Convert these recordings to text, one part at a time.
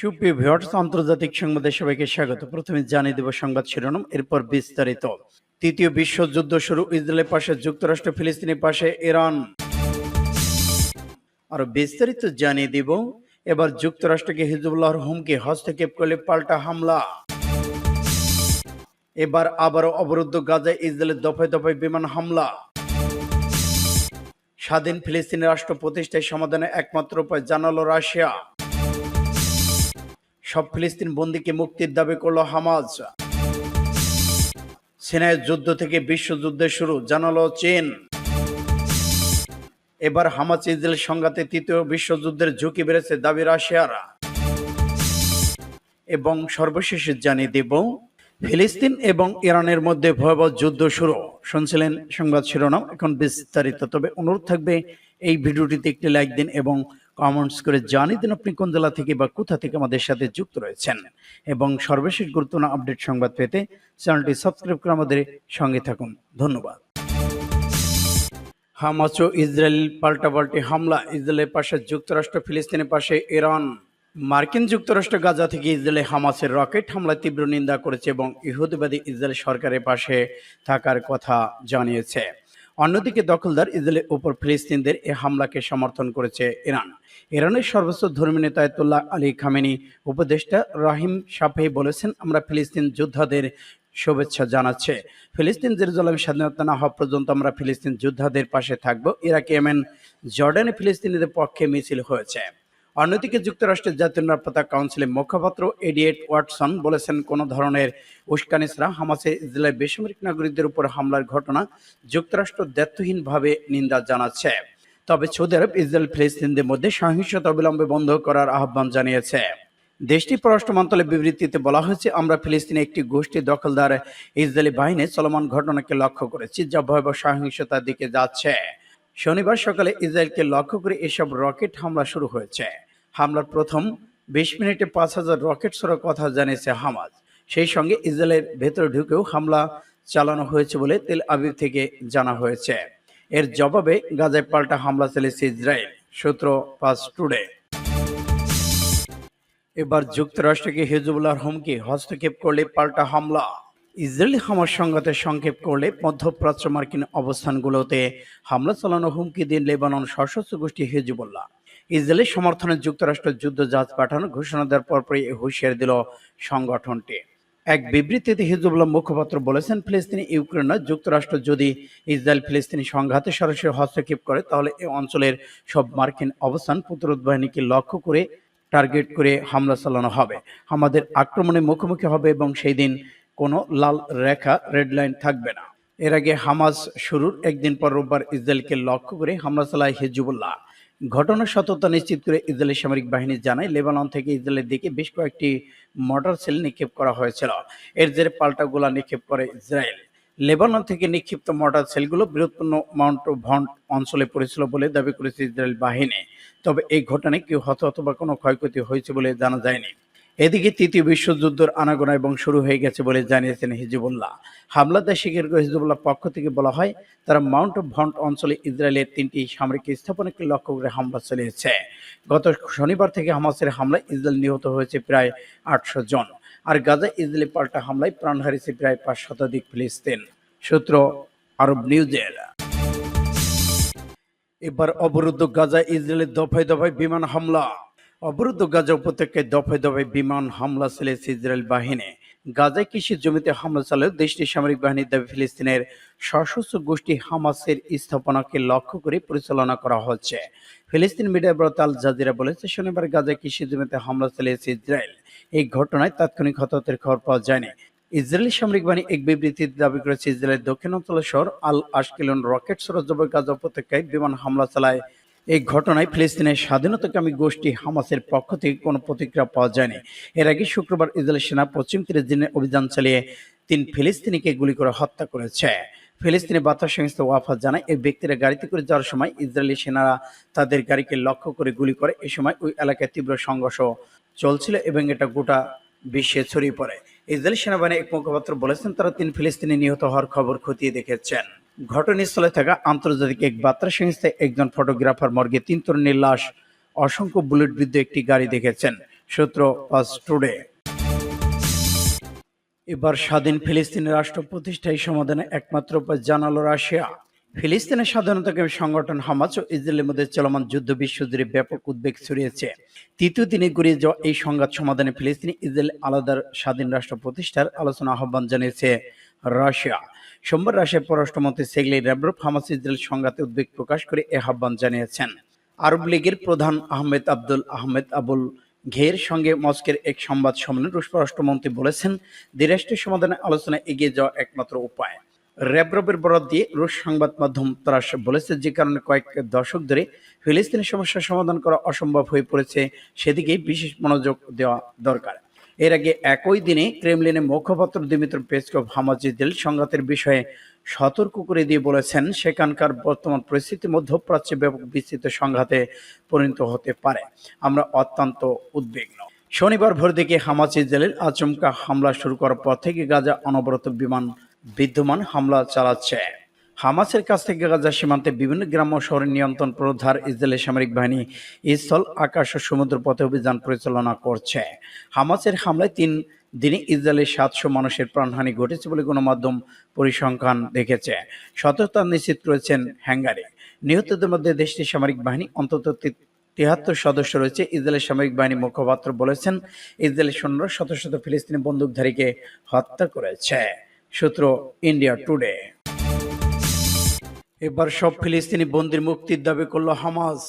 সুপ্রিয় ভিউয়ার্স, আন্তর্জাতিক সংবাদে সবাইকে স্বাগত। প্রথমে জানিয়ে দেব সংবাদ শিরোনাম, এরপর বিস্তারিত। তৃতীয় বিশ্বযুদ্ধ শুরু, ইসরায়েলের পাশে যুক্তরাষ্ট্র, ফিলিস্তিনের পাশে ইরান। আরও বিস্তারিত জানিয়ে দিব, এবার যুক্তরাষ্ট্রকে হিজবুল্লাহর হুমকি, হস্তক্ষেপ করলে পাল্টা হামলা। এবার আবারও অবরুদ্ধ গাজায় ইসরায়েলের দফায় দফায় বিমান হামলা। স্বাধীন ফিলিস্তিনি রাষ্ট্র প্রতিষ্ঠায় সমাধানে একমাত্র উপায় জানালো রাশিয়া। সব ফিলিস্তিন বন্দীকে মুক্তির দাবি করল হামাজ। সিনাইয়ের যুদ্ধ থেকে বিশ্বযুদ্ধের শুরু, জানালো চীন। এবার হামাজ ইসরায়েল সংঘাতে তৃতীয় বিশ্বযুদ্ধের ঝুঁকি বেড়েছে দাবি রাশিয়ার। এবং সর্বশেষ জানিয়ে দেব, ফিলিস্তিন এবং ইরানের মধ্যে ভয়াবহ যুদ্ধ শুরু। শুনছিলেন সংবাদ শিরোনাম, এখন বিস্তারিত। তবে অনুরোধ থাকবে, এই ভিডিওটিতে একটি লাইক দিন এবং কমেন্টস করে জানিয়ে দিন আপনি কোন জেলা থেকে বা কোথা থেকে আমাদের সাথে যুক্ত রয়েছেন। এবং সর্বশেষ গুরুত্বপূর্ণ আপডেট সংবাদ পেতে চ্যানেলটি সাবস্ক্রাইব করে আমাদের সঙ্গে থাকুন। ধন্যবাদ। হামাস ও ইসরায়েল পাল্টাপাল্টি হামলা, ইসরায়েলের পাশে যুক্তরাষ্ট্র, ফিলিস্তিনের পাশে ইরান। মার্কিন যুক্তরাষ্ট্র গাজা থেকে ইসরায়েলে হামাসের রকেট হামলায় তীব্র নিন্দা করেছে এবং ইহুদবাদী ইসরায়েল সরকারের পাশে থাকার কথা জানিয়েছে। অন্যদিকে দখলদার ইসরায়েলের উপর ফিলিস্তিনদের এ হামলাকে সমর্থন করেছে ইরান। ইরানের সর্বোচ্চ ধর্মী নেতা আয়তুল্লাহ আলী খামেনি উপদেষ্টা রাহিম সাফেই বলেছেন, আমরা ফিলিস্তিন যোদ্ধাদের শুভেচ্ছা জানাচ্ছে। ফিলিস্তিন জেরুজালাম স্বাধীনতা না হওয়া পর্যন্ত আমরা ফিলিস্তিন যোদ্ধাদের পাশে থাকব। ইরাক, ইয়েমেন, জর্ডানে ফিলিস্তিনিদের পক্ষে মিছিল হয়েছে। অন্যদিকে যুক্তরাষ্ট্রের জাতীয় নিরাপত্তা কাউন্সিলের মুখপাত্র এডিয়েট ওয়াটসন বলেছেন, কোনো ধরনের উস্কানি ছাড়া হামাসে ইসরায়েলের বেসামরিক নাগরিকদের উপর হামলার ঘটনা যুক্তরাষ্ট্র দায়িত্বহীনভাবে নিন্দা জানাচ্ছে। তবে সৌদি আরব, ইসরায়েল, ফিলিস্তিনদের মধ্যে সহিংসতা অবিলম্বে বন্ধ করার আহ্বান জানিয়েছে। দেশটির পররাষ্ট্র মন্ত্রণালয়ের বিবৃতিতে বলা হয়েছে, আমরা ফিলিস্তিনে একটি গোষ্ঠী দখলদার ইসরায়েলি বাহিনী চলমান ঘটনাকে লক্ষ্য করেছি, যা ভয়াবহ সহিংসতার দিকে যাচ্ছে। শনিবার সকালে ইসরায়েলকে লক্ষ্য করে এসব রকেট হামলা শুরু হয়েছে। হামলার প্রথম বিশ মিনিটে পাঁচ হাজার রকেট ছোড়ার কথা জানিয়েছে হামাজ। সেই সঙ্গে ইসরায়েলের ভেতরে ঢুকেও হামলা চালানো হয়েছে বলে তেল আবিব থেকে জানা হয়েছে। এর জবাবে গাজায় পাল্টা হামলা চালিয়েছে ইসরায়েল, সূত্র পাস টুডে। এবার যুক্তরাষ্ট্রকে হিজবুল্লাহর হুমকি, হস্তক্ষেপ করলে পাল্টা হামলা। ইসরায়েলি হামাস সংঘাতের সংক্ষেপ করলে মধ্যপ্রাচ্য মার্কিন অবস্থানগুলোতে হামলা চালানো হুমকি দিন লেবানন সশস্ত্র গোষ্ঠী হিজবুল্লাহ। ইসরায়েলের সমর্থনে যুক্তরাষ্ট্র যুদ্ধ জাহাজ পাঠানোর ঘোষণা দেওয়ার পরপরই হুঁশিয়ারি দিল সংগঠনটি। এক বিবৃতিতে হিজবুল্লাহ মুখপাত্র বলেছেন, ফিলিস্তিনি ইউক্রেন যুক্তরাষ্ট্র যদি ইসরায়েল ফিলিস্তিনি সংঘাতে সরাসরি হস্তক্ষেপ করে, তাহলে এই অঞ্চলের সব মার্কিন অবস্থান প্রতিরোধ বাহিনীকে লক্ষ্য করে, টার্গেট করে হামলা চালানো হবে। আমাদের আক্রমণে মুখোমুখি হবে এবং সেই দিন কোনো লাল রেখা, রেড লাইন থাকবে না। এর আগে হামাজ শুরুর একদিন পর রোববার ইসরায়েলকে লক্ষ্য করে হামলা চালায় হিজবুল্লাহ। ঘটনার সততা নিশ্চিত করে ইসরায়েলের সামরিক বাহিনী জানায়, লেবানন থেকে ইসরায়েলের দিকে বেশ কয়েকটি মর্টার সেল নিক্ষেপ করা হয়েছিল। এর জেরে পাল্টা গোলা নিক্ষেপ করে ইসরায়েল। লেবানন থেকে নিক্ষিপ্ত মর্টার সেলগুলো বৃহত্তম মাউন্ট ভন্ট অঞ্চলে পড়েছিল বলে দাবি করেছে ইসরায়েল বাহিনী। তবে এই ঘটনায় কেউ হত অথবা কোনো ক্ষয়ক্ষতি হয়েছে বলে জানা যায়নি। এদিকে তৃতীয় বিশ্বযুদ্ধের আনাগোনা এবং শুরু হয়ে গেছে বলে জানিয়েছেন হিজবুল্লাহ। হামলাতে স্বীকার করে হিজবুল্লাহ পক্ষ থেকে বলা হয়, তারা মাউন্ট ভন্ট অঞ্চলে ইসরায়েলের তিনটি সামরিক স্থাপনাকে লক্ষ্য করে হামলা চালিয়েছে। গত শনিবার থেকে হামাসের হামলায় ইসরায়েল নিহত হয়েছে প্রায় আটশো জন, আর গাজা ইসরায়েলি পাল্টা হামলায় প্রাণ হারিয়েছে প্রায় পাঁচ শতাধিক ফিলিস্তিন। সূত্র আরব নিউজের। এবার অবরুদ্ধ গাজা ইসরায়েলের দফায় দফায় বিমান হামলা। অবরুদ্ধ গাজা উপত্যকায় দফায় দফায় বিমান হামলা চালিয়েছে ইসরায়েল বাহিনী। গাজায় কৃষি জমিতে হামলা চালায় দেশটির সামরিক বাহিনীর দাবি, ফিলিস্তিনের সশস্ত্র গোষ্ঠী হামাসের স্থাপনাকে লক্ষ্য করে পরিচালনা করা হচ্ছে। ফিলিস্তিন মিডিয়া ব্রত আল জাজিরা বলেছে, শনিবার গাজায় কৃষি জমিতে হামলা চালিয়েছে ইসরায়েল। এই ঘটনায় তাৎক্ষণিক হতাহতের খবর পাওয়া যায়নি। ইসরায়েলি সামরিক বাহিনী এক বিবৃতিতে দাবি করেছে, ইসরায়েলের দক্ষিণ অঞ্চলের শহর আল আশকেলন রকেট সরজবে গাজা উপত্যকায় বিমান হামলা চালায় এই ঘটনায় ফিলিস্তিনের স্বাধীনতাকামী গোষ্ঠী হামাসের পক্ষ থেকে কোনো প্রতিক্রিয়া পাওয়া যায়নি। এর আগে শুক্রবার ইসরায়েল সেনা পশ্চিম তীরে দিনে অভিযান চালিয়ে তিন ফিলিস্তিনিকে গুলি করে হত্যা করেছে। ফিলিস্তিনি বার্তা সংস্থা ওয়াফা জানায়, এই ব্যক্তিরা গাড়িতে করে যাওয়ার সময় ইসরায়েলি সেনারা তাদের গাড়িকে লক্ষ্য করে গুলি করে। এ সময় ওই এলাকায় তীব্র সংঘর্ষ চলছিল এবং এটা গোটা বিশ্বে ছড়িয়ে পড়ে। ইসরায়েল সেনাবাহিনীর এক মুখপাত্র বলেছেন, তারা তিন ফিলিস্তিনি নিহত হওয়ার খবর খতিয়ে দেখেছেন। ঘটনাস্থলে থাকা আন্তর্জাতিক এক বার্তা সংস্থায় একজন ফটোগ্রাফার মর্গে তিন তরুণীর লাশ, অসংখ্য বুলেট বিদ্ধ একটি গাড়ি দেখেছেন, সূত্র পাস টুডে। এবার স্বাধীন ফিলিস্তিনের রাষ্ট্র প্রতিষ্ঠায় সমাধানে একমাত্র উপায় জানালো রাশিয়া। ফিলিস্তিনের স্বাধীনতাকে সংগঠন হামাস ও ইসরায়েলের মধ্যে চলমান যুদ্ধ বিশ্বজুড়ে ব্যাপক উদ্বেগ ছড়িয়েছে। তৃতীয় দিনে গড়িয়ে যাওয়া এই সংঘাত সমাধানে ফিলিস্তিনি ইসরায়েল আলাদা স্বাধীন রাষ্ট্র প্রতিষ্ঠার আলোচনা আহ্বান জানিয়েছে রাশিয়া। সোমবার রাশিয়ার পররাষ্ট্রমন্ত্রী সেগলি র্যাব্রভ হামাস ইসরায়েল সংঘাতে উদ্বেগ প্রকাশ করে এ আহ্বান জানিয়েছেন। আরব লীগের প্রধান আহমেদ আব্দুল আহমেদ আবুল ঘের সঙ্গে মস্কের এক সংবাদ সম্মেলনে রুশ পররাষ্ট্রমন্ত্রী বলেছেন, দ্বিরাষ্ট্রীয় সমাধানে আলোচনা এগিয়ে যাওয়া একমাত্র উপায়। র্যাব্রবের বরাদ দিয়ে রুশ সংবাদ মাধ্যম তারা বলেছে, যে কারণে কয়েক দশক ধরে ফিলিস্তিনের সমস্যার সমাধান করা অসম্ভব হয়ে পড়েছে সেদিকে বিশেষ মনোযোগ দেওয়া দরকার। এর আগে একই দিনে ক্রেমলিনের মুখপাত্র দিমিত্র পেসকভ হামাজিদিল সংঘাতের বিষয়ে সতর্ক করে দিয়ে বলেছেন, সেখানকার বর্তমান পরিস্থিতি মধ্যপ্রাচ্যে ব্যাপক বিস্তৃত সংঘাতে পরিণত হতে পারে। আমরা অত্যন্ত উদ্বিগ্ন। শনিবার ভোর দিকে হামাজ ইসরায়েলের আচমকা হামলা শুরু করার পর থেকে গাজা অনবরত বিমান বিদ্যমান হামলা চালাচ্ছে। হামাসের কাছ থেকে গাজা সীমান্তে বিভিন্ন গ্রাম্য শহরের নিয়ন্ত্রণ পুনরুদ্ধার ইসরায়েলের সামরিক বাহিনী স্থল, আকাশ ও সমুদ্র পথে অভিযান পরিচালনা করছে। হামাসের হামলায় তিন দিনে ইসরায়েলের সাতশো মানুষের প্রাণহানি ঘটেছে বলে গণমাধ্যম পরিসংখ্যান দেখেছে। সততা নিশ্চিত করেছেন হ্যাঙ্গারি। নিহতদের মধ্যে দেশটির সামরিক বাহিনী, অন্তত তিয়াত্তর সদস্য রয়েছে, ইসরায়েলের সামরিক বাহিনী মুখপাত্র বলেছেন, ইসরায়েলের সৈন্যরা শত শত ফিলিস্তিনি বন্দুকধারীকে হত্যা করেছে। সূত্র ইন্ডিয়া টুডে। এবার সব ফিলিস্তিনি বন্দির মুক্তির দাবি করল হামাস।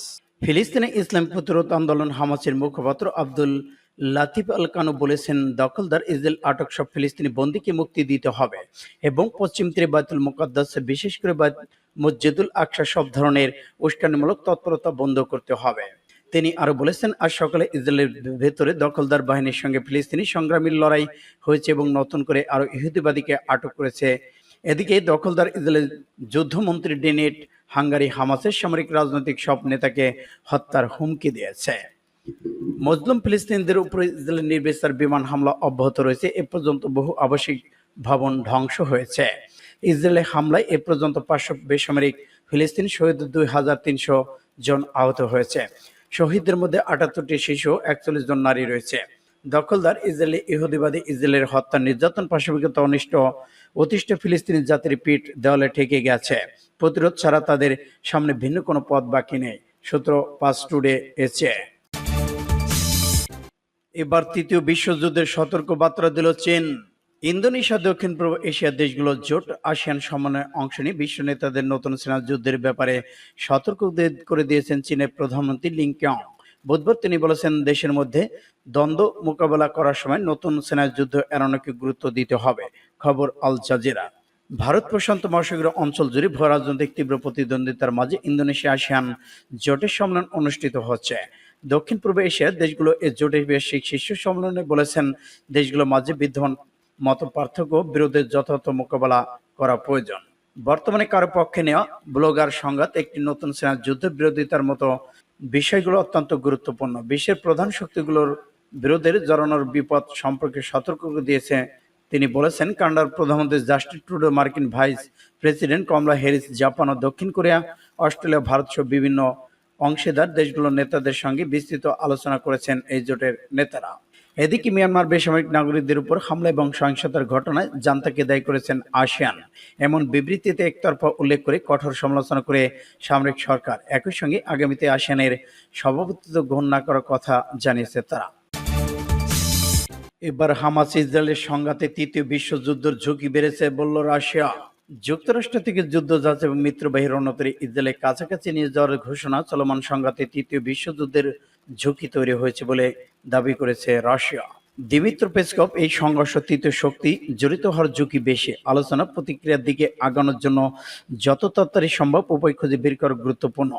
ফিলিস্তিনে ইসলাম প্রতিরোধ আন্দোলন হামাসের মুখপাত্র আব্দুল লাতিফ আল কানু বলেছেন, দখলদার ইসরায়েল আটক সব ফিলিস্তিনি বন্দীকে মুক্তি দিতে হবে এবং পশ্চিম তীরে বাইতুল মুকাদ্দাস, বিশেষ করে মসজিদুল আকসা সব ধরনের উস্কানিমূলক তৎপরতা বন্ধ করতে হবে। তিনি আরও বলেছেন, আজ সকালে ইসরায়েলের ভেতরে দখলদার বাহিনীর সঙ্গে ফিলিস্তিনি সংগ্রামীর লড়াই হয়েছে এবং নতুন করে আরও ইহুদিবাদীকে আটক করেছে এদিকে দখলদার ইসরায়েলের যুদ্ধমন্ত্রী ডেনেট হাঙ্গারি হামাসের সামরিক রাজনৈতিক সব নেতাকে হত্যার হুমকি দিয়েছে। মজলুম ফিলিস্তিনদের উপর ইসরায়েলের নির্বিচার বিমান হামলা অব্যাহত রয়েছে। এ পর্যন্ত বহু আবাসিক ভবন ধ্বংস হয়েছে। ইসরায়েলের হামলায় এ পর্যন্ত পাঁচশো বেসামরিক ফিলিস্তিন শহীদ দুই হাজার তিনশো জন আহত হয়েছে। শহীদদের মধ্যে আটাত্তরটি শিশু, একচল্লিশ জন নারী রয়েছে। দখলদার ইসরায়েলি ইহুদিবাদী ইসরায়েলের হত্যা নির্যাতন পাশবিকতা অনিষ্ট অতিষ্ঠ ফিলিস্তিনি জাতির পিঠ দেওয়ালে ঠেকে গেছে। প্রতিরোধ ছাড়া তাদের সামনে ভিন্ন কোনো পথ বাকি নেই, সূত্র পাস টুডে এসে। এবার তৃতীয় বিশ্বযুদ্ধের সতর্ক বার্তা দিল চীন। ইন্দোনেশিয়া, দক্ষিণ পূর্ব এশিয়ার দেশগুলো জোট আসিয়ান সম্মানে অংশ নিয়ে বিশ্ব নেতাদের নতুন সেনা যুদ্ধের ব্যাপারে সতর্ক করে দিয়েছেন চীনের প্রধানমন্ত্রী লিং কিয়ং। বুধবার তিনি বলেছেন, দেশের মধ্যে দ্বন্দ্ব মোকাবেলা করার সময় নতুন সেনা যুদ্ধ এড়ানোকে গুরুত্ব দিতে হবে। খবর আল জাজিরা। ভারত প্রশান্ত মহাসাগর অঞ্চল জুড়ে ভূ রাজনৈতিক তীব্র প্রতিদ্বন্দ্বিতার মাঝে ইন্দোনেশিয়া আসিয়ান জোটের সম্মেলন অনুষ্ঠিত হচ্ছে। দক্ষিণ পূর্ব এশিয়ার দেশগুলো এই জোটের বেশিক শীর্ষ সম্মেলনে বলেছেন, দেশগুলোর মাঝে বিদ্যমান মত পার্থক্য বিরোধের যথাযথ মোকাবেলা করা প্রয়োজন। বর্তমানে কারও পক্ষে নেওয়া ব্লগার সংঘাত একটি নতুন সেনা যুদ্ধ বিরোধিতার মতো বিষয়গুলো অত্যন্ত গুরুত্বপূর্ণ। বিশ্বের প্রধান শক্তিগুলোর বিরোধের জড়ানোর বিপদ সম্পর্কে সতর্ক দিয়েছে তিনি বলেছেন, কানাডার প্রধানমন্ত্রী জাস্টিন ট্রুডো, মার্কিন vice president Kamala Harris, Japan ও দক্ষিণ কোরিয়া, অস্ট্রেলিয়া ভারত সহ বিভিন্ন অংশীদার দেশগুলোর নেতাদের সঙ্গে বিস্তৃত আলোচনা করেছেন এই জোটের নেতারা। এদিকে মিয়ানমার বেসামরিক নাগরিকদের উপর হামলা এবং সহিংসতার ঘটনায় জান্তাকে দায়ী করেছেন আসিয়ান। এমন বিবৃতিতে একতরফা উল্লেখ করে কঠোর সমালোচনা করে সামরিক সরকার। একই সঙ্গে আগামীতে আসিয়ানের সভাপতিত্ব গ্রহণ না করার কথা জানিয়েছে তারা। এবার হামাস ইসরায়েলের সংঘাতে তৃতীয় বিশ্বযুদ্ধের ঝুঁকি বেড়েছে বলল রাশিয়া। যুক্তরাষ্ট্র থেকে যুদ্ধ যাচ্ছে এবং মিত্রবাহী রণতরী ইসরায়েলের কাছাকাছি নিয়ে যাওয়ার ঘোষণা চলমান সংঘাতে তৃতীয় বিশ্বযুদ্ধের ঝুঁকি তৈরি হয়েছে বলে দাবি করেছে রাশিয়া। দিমিত্র পেসকপ এই সংঘর্ষ তৃতীয় শক্তি জড়িত হওয়ার ঝুঁকি বেশি। আলোচনা প্রতিক্রিয়ার দিকে আগানোর জন্য যত তাড়াতাড়ি সম্ভব উপায় খুঁজে বের করা গুরুত্বপূর্ণ।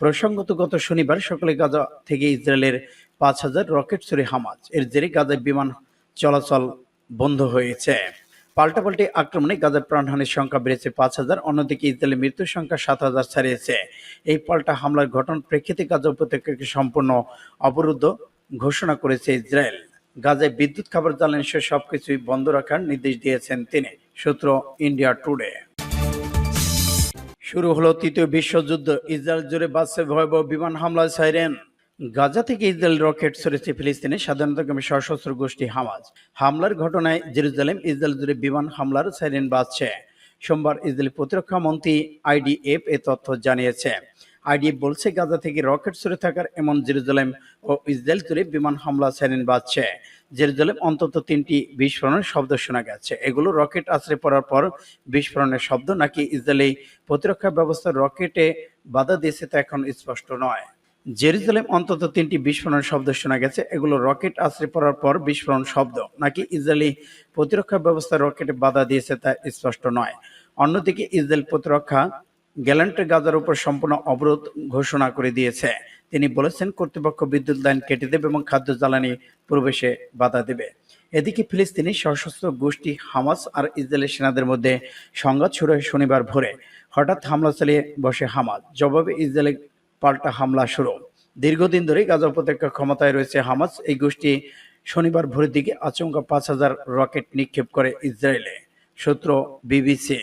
প্রসঙ্গত, গত শনিবার সকালে গাজা থেকে ইসরায়েলের পাঁচ হাজার রকেট ছুড়ে হামাজ এর জেরে গাজায় বিমান চলাচল বন্ধ হয়েছে। পাল্টাপাল্টি আক্রমণে গাজার প্রাণহানির সংখ্যা বেড়েছে পাঁচ হাজার, অন্যদিকে ইসরায়েলের মৃত্যুর সংখ্যা সাত হাজার ছাড়িয়েছে। এই পাল্টা হামলার ঘটনার প্রেক্ষিতে গাজা উপত্যকাকে সম্পূর্ণ অবরুদ্ধ ঘোষণা করেছে ইসরায়েল। গাজায় বিদ্যুৎ, খাবার, জ্বালানি সহ সবকিছুই বন্ধ রাখার নির্দেশ দিয়েছেন তিনি। সূত্র ইন্ডিয়া টুডে। শুরু হলো তৃতীয় বিশ্বযুদ্ধ। ইসরায়েল জুড়ে বাসে ভয়াবহ বিমান হামলায় সাইরেন। গাজা থেকে ইসরায়েল রকেট ছড়েছে ফিলিস্তিনে স্বাধীনতাকামী সশস্ত্র গোষ্ঠী হামাজ। হামলার ঘটনায় জেরুজালেম, ইসরায়েল জুড়ে বিমান হামলার সাইরেন বাজছে। সোমবার ইসরায়েল প্রতিরক্ষা মন্ত্রী আইডিএফ এ তথ্য জানিয়েছে। আইডিএফ বলছে, গাজা থেকে রকেট ছড়ে থাকার এমন জেরুজালেম ও ইসরায়েল জুড়ে বিমান হামলা সাইরেন বাজছে। জেরুজালেম অন্তত তিনটি বিস্ফোরণের শব্দ শোনা গেছে। এগুলো রকেট আশ্রয় পড়ার পর বিস্ফোরণের শব্দ নাকি ইসরায়েলি প্রতিরক্ষা ব্যবস্থা রকেটে বাধা দিয়েছে তা এখন স্পষ্ট নয়। জেরুজালেম অন্তত তিনটি বিস্ফোরণের শব্দ শোনা গেছে। এগুলো রকেট আছড়ে পড়ার পর বিস্ফোরণ শব্দ। নাকি ইসরায়েলি প্রতিরক্ষা ব্যবস্থা রকেটে বাধা দিয়েছে তা স্পষ্ট নয়। অন্যদিকে ইসরায়েল প্রতিরক্ষা গ্যালান্টে গাজার উপর সম্পূর্ণ অবরোধ ঘোষণা করে দিয়েছে। তিনি বলেছেন, কর্তৃপক্ষ বিদ্যুৎ লাইন কেটে দেবে এবং খাদ্য জ্বালানি প্রবেশে বাধা দেবে। এদিকে ফিলিস্তিনি সশস্ত্র গোষ্ঠী হামাস আর ইসরায়েলের সেনাদের মধ্যে সংঘাত শুরু হয় শনিবার ভোরে। হঠাৎ হামলা চালিয়ে বসে হামাস। জবাবে ইসরায়েলের পাল্টা হামলা শুরু। দীর্ঘদিন ধরে গাজা উপত্যকা ক্ষমতায় রয়েছে হামাস। এই গোষ্ঠী শনিবার ভোরের দিকে আচমকা পাঁচ হাজার রকেট নিক্ষেপ করে ইসরায়েলে, সূত্র বিবিসি।